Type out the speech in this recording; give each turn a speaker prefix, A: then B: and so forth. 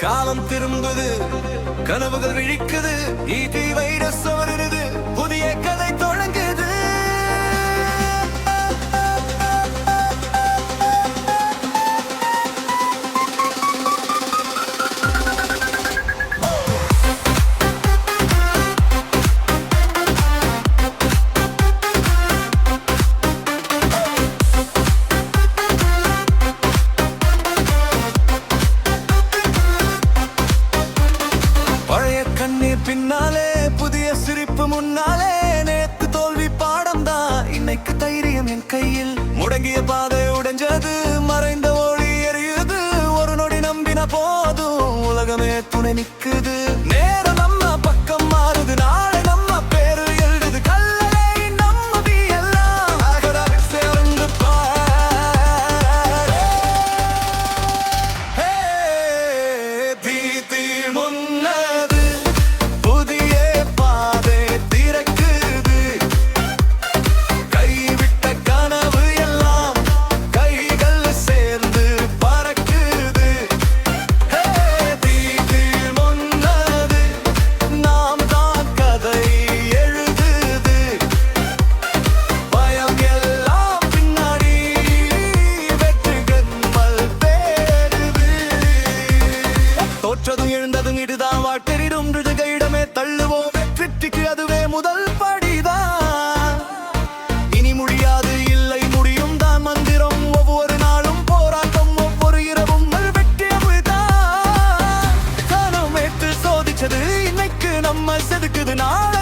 A: காலம் திரும்புது கனவுகள் விழிக்குது பின்னாலே புதிய சிரிப்பு முன்னாலே நேத்து தோல்வி பாடம் தான். இன்னைக்கு தைரியம் என் கையில். முடங்கிய பாதை உடைஞ்சது மறைந்த ஒளி எரியுது. ஒரு நொடி நம்பின போதும் உலகமே துணை நிக்குது. நேரம் தோற்றதும் எழுந்ததும் இதுதான். வாழ்க்கெரிடும் இடமே தள்ளுவோம். வெற்றிக்கு அதுவே முதல் படிதான். இனி முடியாது இல்லை முடியும் தான் மந்திரம். ஒவ்வொரு நாளும் போராட்டம் ஒவ்வொரு இரவும் வெற்றியமுதான் சோதிச்சது இன்னைக்கு நம்ம செதுக்குது நாளை.